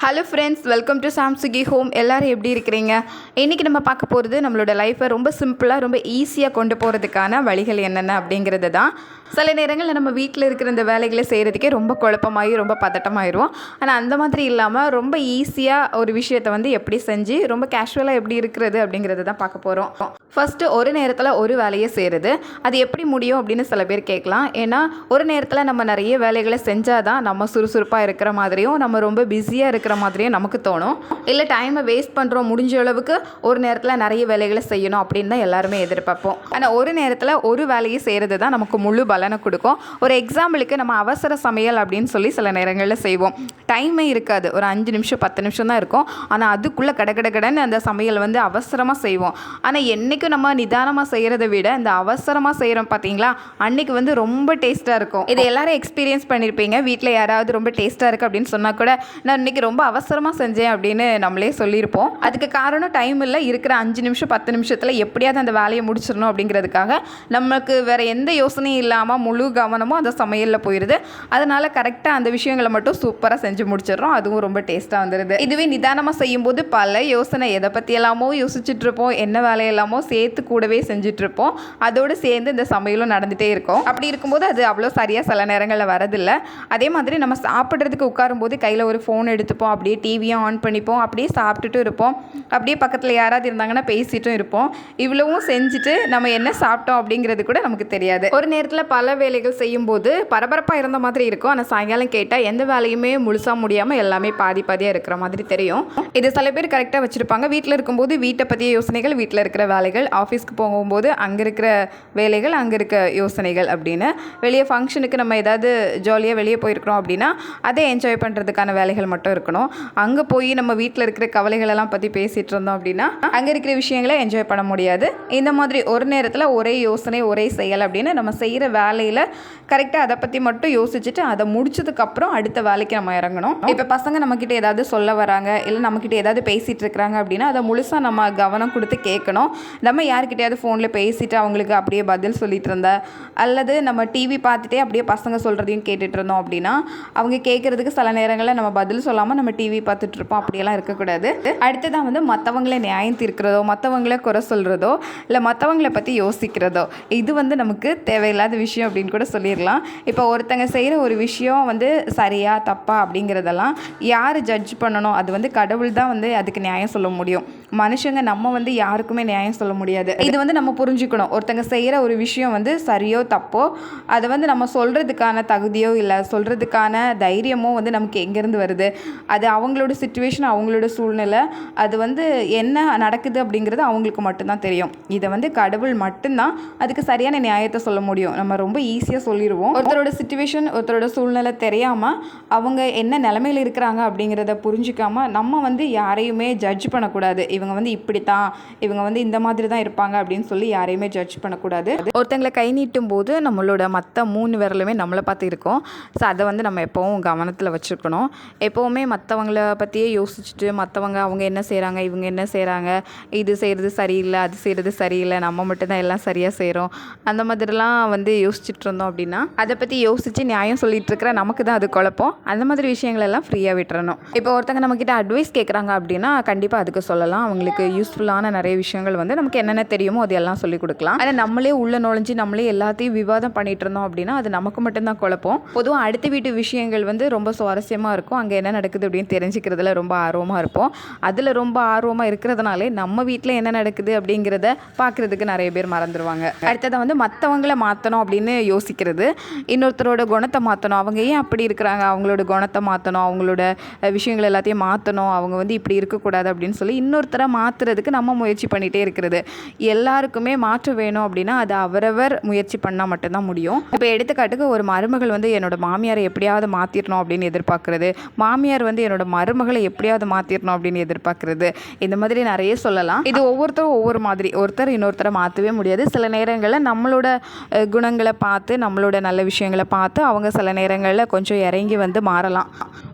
Hello friends welcome to சாம்சுகி home எல்லாரும் எப்படி இருக்கிறீங்க? இன்றைக்கி நம்ம பார்க்க போகிறது நம்மளோட லைஃப்பை ரொம்ப சிம்பிளாக ரொம்ப ஈஸியாக கொண்டு போகிறதுக்கான வழிகள் என்னென்ன அப்படிங்கிறது தான். சில நேரங்களில் நம்ம வீட்டில் இருக்கிற இந்த வேலைகளை செய்கிறதுக்கே ரொம்ப குழப்பமாகி ரொம்ப பதட்டமாயிரும் ஆனால் அந்த மாதிரி இல்லாமல் ரொம்ப ஈஸியாக ஒரு விஷயத்தை வந்து எப்படி செஞ்சு ரொம்ப கேஷுவலாக எப்படி இருக்கிறது அப்படிங்கிறது தான் பார்க்க போகிறோம் ஃபஸ்ட்டு ஒரு நேரத்தில் ஒரு வேலையை செய்கிறது அது எப்படி முடியும் அப்படின்னு சில பேர் கேட்கலாம். ஏன்னா ஒரு நேரத்தில் நம்ம நிறைய வேலைகளை செஞ்சால் தான் நம்ம சுறுசுறுப்பாக இருக்கிற மாதிரியும் நம்ம ரொம்ப பிஸியாக இருக்கிற மாதிரியே நமக்கு தோணும். இல்லை டைமை வேஸ்ட் பண்ணுறோம் முடிஞ்ச அளவுக்கு ஒரு நேரத்தில் நிறைய வேலைகளை செய்யணும் அப்படின்னு தான் எல்லாருமே எதிர்பார்ப்போம். ஆனால் ஒரு நேரத்தில் ஒரு வேலையை செய்கிறது தான் நமக்கு முழு பலனை கொடுக்கும். ஒரு எக்ஸாம்பிளுக்கு நம்ம அவசர சமையல் அப்படின்னு சொல்லி சில நேரங்களில் செய்வோம். டைமே இருக்காது. ஒரு அஞ்சு நிமிஷம் பத்து நிமிஷம் தான் இருக்கும். ஆனால் அதுக்குள்ளே கட கட கடன்னு அந்த சமையல் வந்து அவசரமாக செய்வோம். ஆனால் என்றைக்கும் நம்ம நிதானமாக செய்கிறத விட இந்த அவசரமாக செய்கிறோம் பார்த்தீங்களா அன்னைக்கு வந்து ரொம்ப டேஸ்ட்டாக இருக்கும். இது எல்லாரும் எக்ஸ்பீரியன்ஸ் பண்ணியிருப்பீங்க வீட்டில் யாராவது ரொம்ப டேஸ்ட்டாக இருக்குது அப்படின்னு சொன்னால் கூட நான் இன்னைக்கு ரொம்ப ரொம்ப அவசரமாக செஞ்சேன் அப்படின்னு நம்மளே சொல்லியிருப்போம். அதுக்கு காரணம் டைம் இல்லை. இருக்கிற அஞ்சு நிமிஷம் பத்து நிமிஷத்தில் எப்படியாவது அந்த வேலையை முடிச்சிடணும் அப்படிங்கிறதுக்காக நமக்கு வேறு எந்த யோசனையும் இல்லாமல் முழு கவனமும் அந்த சமையலில் போயிடுது அதனால் கரெக்டாக அந்த விஷயங்களை மட்டும் சூப்பராக செஞ்சு முடிச்சிடுறோம். அதுவும் ரொம்ப டேஸ்ட்டாக வந்துடுது இதுவே நிதானமாக செய்யும்போது பல யோசனை எதை பற்றியெல்லாமோ யோசிச்சுட்ருப்போம் இருப்போம். என்ன வேலையெல்லாமோ சேர்த்து கூடவே செஞ்சிட்ருப்போம் அதோடு சேர்ந்து இந்த சமையலும் நடந்துகிட்டே இருக்கும். அப்படி இருக்கும்போது அது அவ்வளோ சரியாக சில நேரங்களில் வரதில்லை அதே மாதிரி நம்ம சாப்பிட்றதுக்கு உட்காரும்போது கையில் ஒரு ஃபோன் எடுத்துப்போம். அப்படியே டிவியும் ஆன் பண்ணிப்போம் அப்படியே சாப்பிட்டுட்டும் இருப்போம். அப்படியே பக்கத்தில் யாராவது இருந்தாங்கன்னா பேசிட்டும் இருப்போம். இவ்வளவும் செஞ்சுட்டு நம்ம என்ன சாப்பிட்டோம் அப்படிங்கிறது கூட நமக்கு தெரியாது. ஒரு நேரத்தில் பல வேலைகள் செய்யும்போது பரபரப்பாக இருந்த மாதிரி இருக்கும். ஆனால் சாயங்காலம் கேட்டால் எந்த வேலையுமே முழுசாக முடியாமல் எல்லாமே பாதி பாதியாக இருக்கிற மாதிரி தெரியும். இது சில பேர் கரெக்டாக வச்சுருப்பாங்க. வீட்டில் இருக்கும்போது வீட்டை பற்றிய யோசனைகள் வீட்டில் இருக்கிற வேலைகள் ஆஃபீஸ்க்கு போகும்போது அங்கே இருக்கிற வேலைகள் அங்கே இருக்க யோசனைகள் அப்படின்னு. வெளியே ஃபங்க்ஷனுக்கு நம்ம ஏதாவது ஜாலியாக வெளியே போயிருக்கிறோம் அப்படின்னா அதை என்ஜாய் பண்ணுறதுக்கான வேலைகள் மட்டும் இருக்கணும். அங்கே போய் நம்ம வீட்டில் இருக்கிற கவலைகளெல்லாம் பற்றி பேசிகிட்டு இருந்தோம் அப்படின்னா அங்கே இருக்கிற விஷயங்களை என்ஜாய் பண்ண முடியாது. இந்த மாதிரி ஒரு நேரத்தில் ஒரே யோசனை ஒரே செயல் அப்படின்னு நம்ம செய்கிற வேலையில் கரெக்டாக அதை பற்றி மட்டும் யோசிச்சுட்டு அதை முடிச்சதுக்கப்புறம் அடுத்த வேலைக்கு நம்ம இறங்கணும். இப்போ பசங்க நம்மக்கிட்ட ஏதாவது சொல்ல வராங்க இல்லை நம்மக்கிட்ட ஏதாவது பேசிகிட்டு இருக்கிறாங்க அப்படின்னா அதை முழுசாக நம்ம கவனம் கொடுத்து கேட்கணும். நம்ம யார்கிட்டயாவது ஃபோனில் பேசிட்டு அவங்களுக்கு அப்படியே பதில் சொல்லிட்டு இருந்த அல்லது நம்ம டிவி பார்த்துட்டே அப்படியே பசங்க சொல்கிறதையும் கேட்டுட்டு இருந்தோம் அப்படின்னா அவங்க கேட்குறதுக்கு சில நேரங்களில் நம்ம பதில் சொல்லாமல் நம்ம டிவி பார்த்துட்டு இருப்போம் அப்படியெல்லாம் இருக்கக்கூடாது. அடுத்ததான் வந்து மற்றவங்கள நியாயம் தீர்க்கிறதோ மற்றவங்கள குறை சொல்கிறதோ இல்லை மற்றவங்கள பற்றி யோசிக்கிறதோ இது வந்து நமக்கு தேவையில்லாத விஷயம் அப்படின்னு கூட சொல்லிடலாம். இப்போ ஒருத்தங்க செய்கிற ஒரு விஷயம் வந்து சரியா தப்பா அப்படிங்கிறதெல்லாம் யார் ஜட்ஜ் பண்ணணும்? அது வந்து கடவுள் தான் வந்து அதுக்கு நியாயம் சொல்ல முடியும். மனுஷங்க நம்ம வந்து யாருக்குமே நியாயம் சொல்ல முடியாது. இது வந்து நம்ம புரிஞ்சுக்கணும். ஒருத்தங்க செய்கிற ஒரு விஷயம் வந்து சரியோ தப்போ அதை வந்து நம்ம சொல்கிறதுக்கான தகுதியோ இல்லை சொல்கிறதுக்கான தைரியமோ வந்து நமக்கு எங்கேருந்து வருது? அது அது அவங்களோட சுச்சுவேஷன் அவங்களோட சூழ்நிலை அது வந்து என்ன நடக்குது அப்படிங்கிறது அவங்களுக்கு மட்டும்தான் தெரியும். இதை வந்து கடவுள் மட்டும்தான் அதுக்கு சரியான நியாயத்தை சொல்ல முடியும். நம்ம ரொம்ப ஈஸியாக சொல்லிடுவோம். ஒருத்தரோட சுச்சுவேஷன் ஒருத்தரோட சூழ்நிலை தெரியாமல் அவங்க என்ன நிலமையில இருக்கிறாங்க அப்படிங்கிறத புரிஞ்சிக்காம நம்ம வந்து யாரையுமே ஜட்ஜ் பண்ணக்கூடாது. இவங்க வந்து இப்படி தான் இவங்க வந்து இந்த மாதிரி தான் இருப்பாங்க அப்படின்னு சொல்லி யாரையுமே ஜட்ஜ் பண்ணக்கூடாது. ஒருத்தங்களை கை நீட்டும் போது நம்மளோட மற்ற மூணு விரலுமே நம்மளை பார்த்து இருக்கும். ஸோ அதை வந்து நம்ம எப்போவும் கவனத்தில் வச்சுருக்கணும் எப்போவுமே மற்றவங்கள பற்றியே யோசிச்சுட்டு மற்றவங்க அவங்க என்ன செய்கிறாங்க இவங்க என்ன செய்கிறாங்க இது செய்கிறது சரியில்லை அது செய்கிறது சரியில்லை நம்ம மட்டும்தான் எல்லாம் சரியாக செய்கிறோம் அந்த மாதிரிலாம் வந்து யோசிச்சுட்டு இருந்தோம் அப்படின்னா அதை பற்றி யோசித்து நியாயம் சொல்லிட்டு இருக்கிற நமக்கு தான் அது குழப்பம். அந்த மாதிரி விஷயங்கள் எல்லாம் ஃப்ரீயாக விட்டுறணும். இப்போ ஒருத்தங்க நம்மக்கிட்ட அட்வைஸ் கேட்குறாங்க அப்படின்னா கண்டிப்பாக அதுக்கு சொல்லலாம். அவங்களுக்கு யூஸ்ஃபுல்லான நிறைய விஷயங்கள் வந்து நமக்கு என்னென்ன தெரியுமோ அது எல்லாம் சொல்லிக் கொடுக்கலாம். அதை நம்மளே உள்ளே நுழைஞ்சு நம்மளே எல்லாத்தையும் விவாதம் பண்ணிட்டு இருந்தோம் அப்படின்னா அது நமக்கு மட்டும்தான் குழப்பம். பொதுவாக அடுத்த வீட்டு விஷயங்கள் வந்து ரொம்ப சுவாரஸ்யமாக இருக்கும். அங்கே என்ன நடக்குது அப்படின்னு தெரிஞ்சுக்கிறதுல ரொம்ப ஆர்வமாக இருப்போம். அதில் ரொம்ப ஆர்வமாக இருக்கிறதுனாலே நம்ம வீட்டில் என்ன நடக்குது அப்படிங்கிறத பார்க்குறதுக்கு நிறைய பேர் மறந்துடுவாங்க அடுத்ததை வந்து மற்றவங்கள மாற்றணும் அப்படின்னு யோசிக்கிறது. இன்னொருத்தரோட குணத்தை மாற்றணும் அவங்க ஏன் அப்படி இருக்கிறாங்க? அவங்களோட குணத்தை மாற்றணும் அவங்களோட விஷயங்கள் எல்லாத்தையும் மாற்றணும் அவங்க வந்து இப்படி இருக்கக்கூடாது அப்படின்னு சொல்லி இன்னொருத்தரை மாற்றுறதுக்கு நம்ம முயற்சி பண்ணிகிட்டே இருக்கிறது. எல்லாருக்குமே மாற்றம் வேணும் அப்படின்னா அது அவரவர் முயற்சி பண்ணால் மட்டும்தான் முடியும். இப்போ எடுத்துக்காட்டுக்கு ஒரு மருமகள் வந்து என்னோட மாமியாரை எப்படியாவது மாற்றிடணும் அப்படின்னு எதிர்பார்க்குறது. மாமியார் வந்து என்னோட மருமகளை எப்படியாவது மாற்றிடணும் அப்படின்னு எதிர்பார்க்குறது. இந்த மாதிரி நிறைய சொல்லலாம். இது ஒவ்வொருத்தரும் ஒவ்வொரு மாதிரி. ஒருத்தர் இன்னொருத்தரை மாற்றவே முடியாது. சில நேரங்களில் நம்மளோட குணங்களை பார்த்து நம்மளோட நல்ல விஷயங்களை பார்த்து அவங்க சில நேரங்களில் கொஞ்சம் இறங்கி வந்து மாறலாம்.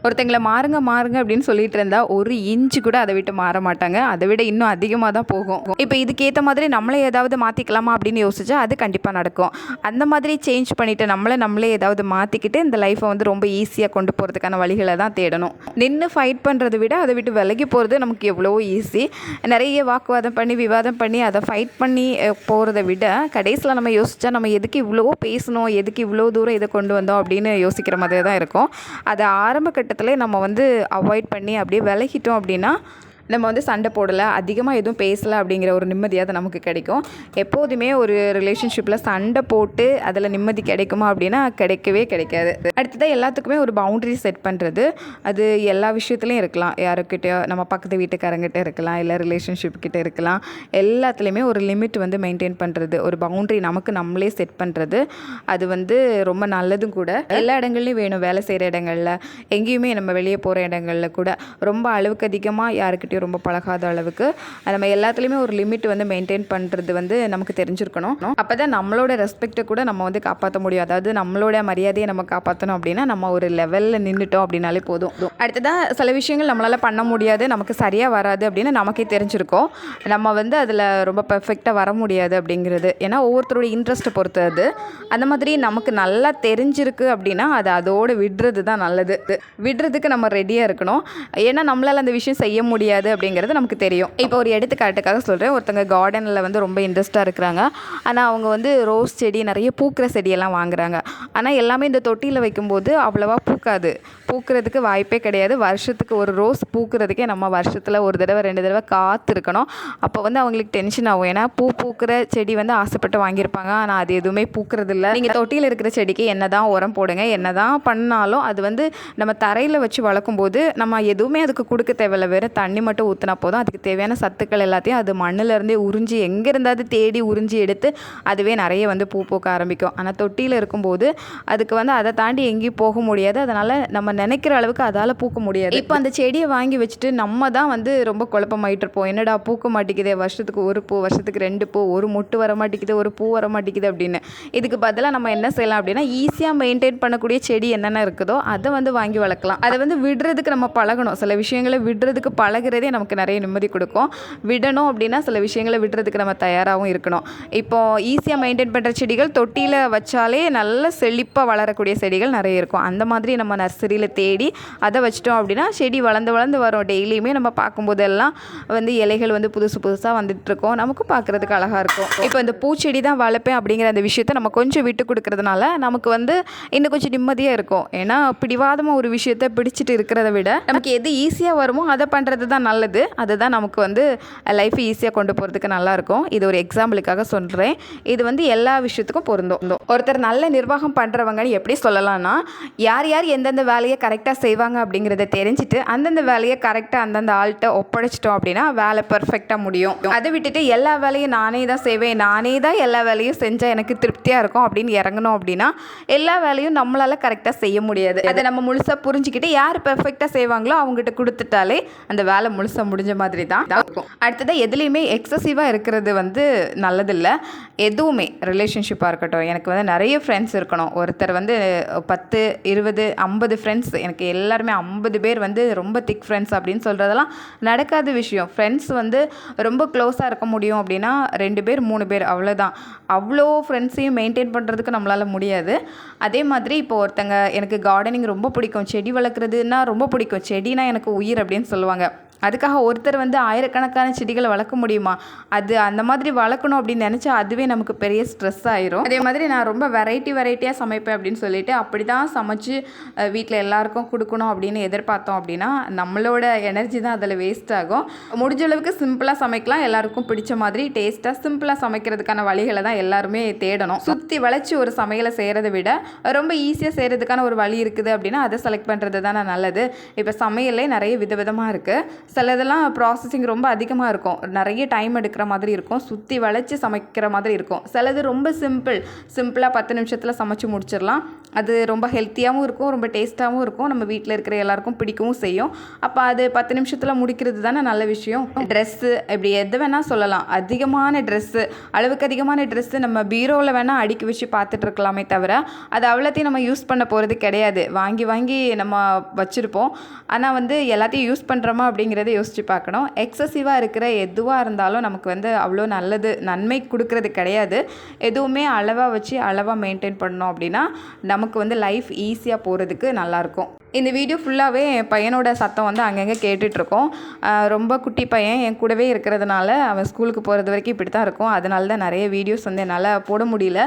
ஒருத்தங்களை மாறுங்க மாறுங்க அப்படின்னு சொல்லிட்டு இருந்தா ஒரு இன்ச்சு கூட அதை விட்டு மாற மாட்டாங்க. அதை விட இன்னும் அதிகமாக தான் போகும். இப்போ இதுக்கேற்ற மாதிரி நம்மளே ஏதாவது மாற்றிக்கலாமா அப்படின்னு யோசிச்சா அது கண்டிப்பாக நடக்கும். அந்த மாதிரி சேஞ்ச் பண்ணிவிட்டு நம்மளை நம்மளே ஏதாவது மாற்றிக்கிட்டு இந்த லைஃப்பை வந்து ரொம்ப ஈஸியாக கொண்டு போகிறதுக்கான வழிகளை தான் தேடணும். நின்று ஃபைட் பண்ணுறதை விட அதை விட்டு விலகி போகிறது நமக்கு எவ்வளோ ஈஸி நிறைய வாக்குவாதம் பண்ணி விவாதம் பண்ணி அதை ஃபைட் பண்ணி போகிறத விட கடைசியில் நம்ம யோசித்தா நம்ம எதுக்கு இவ்வளோ பேசணும் எதுக்கு இவ்வளோ தூரம் இதை கொண்டு வந்தோம் அப்படின்னு யோசிக்கிற மாதிரி தான் இருக்கும். அதை ஆரம்ப கட்டத்திலே நம்ம வந்து அவாய்ட் பண்ணி அப்படியே விலகிட்டோம் அப்படின்னா நம்ம வந்து சண்டை போடலை அதிகமாக எதுவும் பேசலை அப்படிங்கிற ஒரு நிம்மதியாக தான் நமக்கு கிடைக்கும். எப்போதுமே ஒரு ரிலேஷன்ஷிப்பில் சண்டை போட்டு அதில் நிம்மதி கிடைக்குமா அப்படின்னா கிடைக்கவே கிடைக்காது. அடுத்ததாக எல்லாத்துக்குமே ஒரு பவுண்டரி செட் பண்ணுறது அது எல்லா விஷயத்துலையும் இருக்கலாம். யாருக்கிட்டயோ நம்ம பக்கத்து வீட்டுக்காரங்கிட்ட இருக்கலாம் இல்லை ரிலேஷன்ஷிப் கிட்டே இருக்கலாம். எல்லாத்துலேயுமே ஒரு லிமிட் வந்து மெயின்டைன் பண்ணுறது ஒரு பவுண்டரி நமக்கு நம்மளே செட் பண்ணுறது அது வந்து ரொம்ப நல்லதும் கூட. எல்லா இடங்கள்லையும் வேணும். வேலை செய்கிற இடங்களில். எங்கேயுமே நம்ம வெளியே போகிற இடங்களில் கூட. ரொம்ப அளவுக்கு அதிகமாக யாருக்கிட்டையும் ரொம்ப பழகாத அளவுக்கு. நம்ம எல்லாத்துலேயுமே ஒரு லிமிட் வந்து மெயின்டைன் பண்ணுறது வந்து நமக்கு தெரிஞ்சிருக்கணும். அப்போ தான் நம்மளோட ரெஸ்பெக்டை கூட நம்ம வந்து காப்பாற்ற முடியும். அதாவது நம்மளோட மரியாதையை நம்ம காப்பாற்றணும் அப்படின்னா நம்ம ஒரு லெவலில் நின்றுட்டோம் அப்படின்னாலே போதும். அடுத்ததாக சில விஷயங்கள் நம்மளால் பண்ண முடியாது நமக்கு சரியாக வராது அப்படின்னு நமக்கே தெரிஞ்சிருக்கோம். நம்ம வந்து அதில் ரொம்ப பெர்ஃபெக்டாக வர முடியாது அப்படிங்கிறது. ஏன்னா ஒவ்வொருத்தருடைய இன்ட்ரெஸ்ட்டை பொறுத்து அது. அந்த மாதிரி நமக்கு நல்லா தெரிஞ்சிருக்கு அப்படின்னா அது அதோடு விடுறது தான் நல்லது. விடுறதுக்கு நம்ம ரெடியாக இருக்கணும். ஏன்னா நம்மளால் அந்த விஷயம் செய்ய முடியாது. அப்படிங்கிறது நமக்கு தெரியும். இப்போ ஒரு எடுத்துக்காட்டுக்காக சொல்கிறேன் ஒருத்தங்க கார்டனில் வந்து ரொம்ப இன்ட்ரெஸ்ட்டாக இருக்கிறாங்க. ஆனால் அவங்க வந்து ரோஸ் செடி நிறைய பூக்கிற செடியெல்லாம் வாங்குறாங்க. ஆனால் எல்லாமே இந்த தொட்டியில் வைக்கும்போது அவ்வளோவா பூக்காது. பூக்கிறதுக்கு வாய்ப்பே கிடையாது. வருஷத்துக்கு ஒரு ரோஸ் பூக்கிறதுக்கே நம்ம வருஷத்தில் ஒரு தடவை ரெண்டு தடவை காத்திருக்கணும். அப்போ வந்து அவங்களுக்கு டென்ஷன் ஆகும். ஏன்னா பூ பூக்கிற செடி வந்து ஆசைப்பட்டு வாங்கியிருப்பாங்க. ஆனால் அது எதுவுமே பூக்கிறதில்ல. நீங்கள் தொட்டியில் இருக்கிற செடிக்கு என்ன தான் உரம் போடுங்க என்ன தான் பண்ணாலும் அது வந்து நம்ம தரையில் வச்சு வளர்க்கும்போது நம்ம எதுவுமே அதுக்கு கொடுக்க தேவையில்ல. வெறும் தண்ணி மட்டும் ஊற்றினா போதும். அதுக்கு தேவையான சத்துக்கள் எல்லாத்தையும் அது மண்ணிலேருந்தே உறிஞ்சி எங்கே இருந்தாவது தேடி உறிஞ்சி எடுத்து அதுவே நிறைய வந்து பூ பூக்க ஆரம்பிக்கும். ஆனால் தொட்டியில் இருக்கும்போது அதுக்கு வந்து அதை தாண்டி எங்கேயும் போக முடியாது. அதனால் நம்ம நினைக்கிற அளவுக்கு அதால் பூக்க முடியாது. இப்போ அந்த செடியை வாங்கி வச்சுட்டு நம்ம தான் வந்து ரொம்ப குழப்பமாயிட்டு இருப்போம் என்னடா பூக்க மாட்டேங்குதே வருஷத்துக்கு ஒரு பூ வருஷத்துக்கு ரெண்டு பூ ஒரு மொட்டு வர மாட்டேங்குது ஒரு பூ வர மாட்டேங்குது அப்படின்னு. இதுக்கு பதிலாக நம்ம என்ன செய்யலாம் அப்படின்னா ஈஸியாக மெயின்டைன் பண்ணக்கூடிய செடி என்னென்ன இருக்குதோ அதை வந்து வாங்கி வளர்க்கலாம். அதை வந்து விடுறதுக்கு நம்ம பழகணும். சில விஷயங்களை விடுறதுக்கு பழகுறதே நமக்கு நிறைய நிம்மதி கொடுக்கும். விடணும் அப்படின்னா சில விஷயங்களை விடுறதுக்கு நம்ம தயாராகவும் இருக்கணும். இப்போ ஈஸியாக மெயின்டைன் பண்ணுற செடிகள் தொட்டியில் வச்சாலே நல்ல செழிப்பாக வளரக்கூடிய செடிகள் நிறைய இருக்கும். அந்த மாதிரி நம்ம நர்சரியில் தேடி அதை வச்சிட்டோம் அப்படின்னா செடி வளர்ந்து வளர்ந்து வரும். டெய்லியுமே நம்ம பார்க்கும்போதெல்லாம் வந்து இலைகள் வந்து புதுசு புதுசாக வந்துட்டு இருக்கோம். நமக்கு பார்க்குறதுக்கு அழகாக இருக்கும். இப்போ இந்த பூச்செடி தான் வளர்ப்பேன் அப்படிங்கிற அந்த விஷயத்த நம்ம கொஞ்சம் விட்டு கொடுக்கறதுனால நமக்கு வந்து இன்னும் கொஞ்சம் நிம்மதியாக இருக்கும். ஏன்னா பிடிவாதமாக ஒரு விஷயத்த பிடிச்சிட்டு இருக்கிறத விட நமக்கு எது ஈஸியாக வருமோ அதை பண்ணுறது தான் நல்லது. அதுதான் நமக்கு வந்து லைஃப் ஈஸியாக கொண்டு போகிறதுக்கு நல்லாயிருக்கும் இது ஒரு எக்ஸாம்பிளுக்காக சொல்கிறேன் இது வந்து எல்லா விஷயத்துக்கும் பொருந்தும். ஒருத்தர் நல்ல நிர்வாகம் பண்ணுறவங்கன்னு எப்படி சொல்லலாம்னா யார் யார் எந்தெந்த வேலையை கரெக்டாக செய்வாங்க அப்படிங்கிறத தெரிஞ்சுட்டு அந்தந்த வேலையை கரெக்டாக அந்தந்த ஆள்கிட்ட ஒப்படைச்சிட்டோம் அப்படின்னா வேலை பர்ஃபெக்டாக முடியும். அதை விட்டுட்டு எல்லா வேலையும் நானே தான் செய்வேன் நானே தான் எல்லா வேலையும் செஞ்சால் எனக்கு திருப்தியாக இருக்கும் அப்படின்னு இறங்கணும் அப்படின்னா எல்லா வேலையும் நம்மளால் கரெக்டாக செய்ய முடியாது. அதை நம்ம முழுசாக புரிஞ்சுக்கிட்டு யார் பெர்ஃபெக்டாக செய்வாங்களோ அவங்ககிட்ட கொடுத்துட்டாலே அந்த வேலை முழுசாக முடிஞ்ச மாதிரி தான் இருக்கும். அடுத்ததாக எதுலேயுமே எக்ஸசிவாக இருக்கிறது வந்து நல்லதில்லை. எதுவுமே ரிலேஷன்ஷிப்பாக இருக்கட்டும். எனக்கு வந்து நிறைய ஃப்ரெண்ட்ஸ் இருக்கணும். ஒருத்தர் வந்து பத்து இருபது ஐம்பது ஃப்ரெண்ட்ஸ் எனக்கு எல்லாருமே ஐம்பது பேர் வந்து ரொம்ப திக் ஃப்ரெண்ட்ஸ் அப்படின்னு சொல்கிறதெல்லாம் நடக்காத விஷயம். ஃப்ரெண்ட்ஸ் வந்து ரொம்ப க்ளோஸாக இருக்க முடியும் அப்படின்னா ரெண்டு பேர் மூணு பேர் அவ்வளோதான் அவ்வளோ ஃப்ரெண்ட்ஸையும் மெயின்டைன் பண்ணுறதுக்கு நம்மளால் முடியாது. அதே மாதிரி இப்போ ஒருத்தங்க எனக்கு கார்டனிங் ரொம்ப பிடிக்கும். செடி வளர்க்குறதுன்னா ரொம்ப பிடிக்கும். செடினா எனக்கு உயிர் அப்படின்னு சொல்லுவாங்க. அதுக்காக ஒருத்தர் வந்து ஆயிரக்கணக்கான செடிகளை வளர்க்க முடியுமா? அது அந்த மாதிரி வளர்க்கணும் அப்படின்னு நினச்சா அதுவே நமக்கு பெரிய ஸ்ட்ரெஸ் ஆயிரும். அதே மாதிரி நான் ரொம்ப வெரைட்டி வெரைட்டியாக சமைப்பேன் அப்படின்னு சொல்லிட்டு அப்படி தான் சமைச்சு வீட்டில் எல்லாருக்கும் கொடுக்கணும் அப்படின்னு எதிர்பார்த்தோம் அப்படின்னா நம்மளோட எனர்ஜி தான் அதில் வேஸ்ட் ஆகும். முடிஞ்ச அளவுக்கு சிம்பிளாக சமைக்கலாம். எல்லாருக்கும் பிடிச்ச மாதிரி டேஸ்ட்டாக சிம்பிளாக சமைக்கிறதுக்கான வழிகளை தான் எல்லாருமே தேடணும். சுற்றி வளைச்சி ஒரு சமையலை செய்கிறத விட ரொம்ப ஈஸியாக செய்கிறதுக்கான ஒரு வழி இருக்குது அப்படின்னா அதை செலக்ட் பண்ணுறது தானே நல்லது. இப்போ சமையல்லே நிறைய விதவிதமாக இருக்குது சிலதெல்லாம் ப்ராசஸிங் ரொம்ப அதிகமாக இருக்கும். நிறைய டைம் எடுக்கிற மாதிரி இருக்கும். சுற்றி வளைச்சி சமைக்கிற மாதிரி இருக்கும். சிலது ரொம்ப சிம்பிள் சிம்பிளாக பத்து நிமிஷத்தில் சமைச்சு முடிச்சிடலாம். அது ரொம்ப ஹெல்த்தியாகவும் இருக்கும். ரொம்ப டேஸ்ட்டாகவும் இருக்கும். நம்ம வீட்டில் இருக்கிற எல்லாருக்கும் பிடிக்கவும் செய்யும். அப்போ அது பத்து நிமிஷத்தில் முடிக்கிறது தானே நல்ல விஷயம். ட்ரெஸ்ஸு இப்படி எது வேணால் சொல்லலாம். அதிகமான ட்ரெஸ்ஸு அளவுக்கு அதிகமான ட்ரெஸ்ஸு நம்ம பீரோவில் வேணால் அடுக்கி வச்சு பார்த்துட்டு இருக்கலாமே தவிர அது அவ்வளோத்தையும் நம்ம யூஸ் பண்ண போகிறது கிடையாது. வாங்கி வாங்கி நம்ம வச்சுருப்போம். ஆனால் வந்து எல்லாத்தையும் யூஸ் பண்ணுறோமா அப்படிங்கிறது அப்படிங்கிறத யோசித்து பார்க்கணும். எக்ஸசிவாக இருக்கிற எதுவாக இருந்தாலும் நமக்கு வந்து அவ்வளோ நல்லது நன்மை கொடுக்கறது கிடையாது. எதுவுமே அளவாக வச்சு அளவாக மெயின்டைன் பண்ணோம் அப்படின்னா நமக்கு வந்து லைஃப் ஈஸியாக போகிறதுக்கு நல்லாயிருக்கும் இந்த வீடியோ ஃபுல்லாகவே என் பையனோட சத்தம் வந்து அங்கங்கே கேட்டுட்ருக்கோம். ரொம்ப குட்டி பையன் என் கூடவே இருக்கிறதுனால அவன் ஸ்கூலுக்கு போகிறது வரைக்கும் இப்படி தான் இருக்கும். அதனால தான் நிறைய வீடியோஸ் வந்து என்னால் போட முடியல.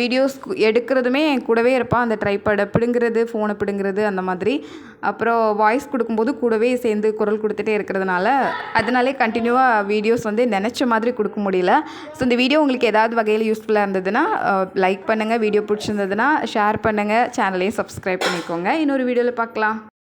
வீடியோஸ் எடுக்கிறதுமே என் கூடவே இருப்பான். அந்த ட்ரைப்படை பிடுங்கிறது ஃபோனை பிடுங்கிறது அந்த மாதிரி. அப்புறம் வாய்ஸ் கொடுக்கும்போது கூடவே சேர்ந்து குரல் கொடுத்துட்டே இருக்கிறதுனால அதனாலே கண்டினியூவாக வீடியோஸ் வந்து நினச்ச மாதிரி கொடுக்க முடியல. ஸோ இந்த வீடியோ உங்களுக்கு ஏதாவது வகையில் யூஸ்ஃபுல்லாக இருந்ததுன்னா லைக் பண்ணுங்கள் வீடியோ பிடிச்சிருந்ததுன்னா ஷேர் பண்ணுங்கள் சேனலையும் சப்ஸ்கிரைப் பண்ணிக்கோங்க. இன்னொரு வீடியோவில் பார்க்க பார்க்கலாம்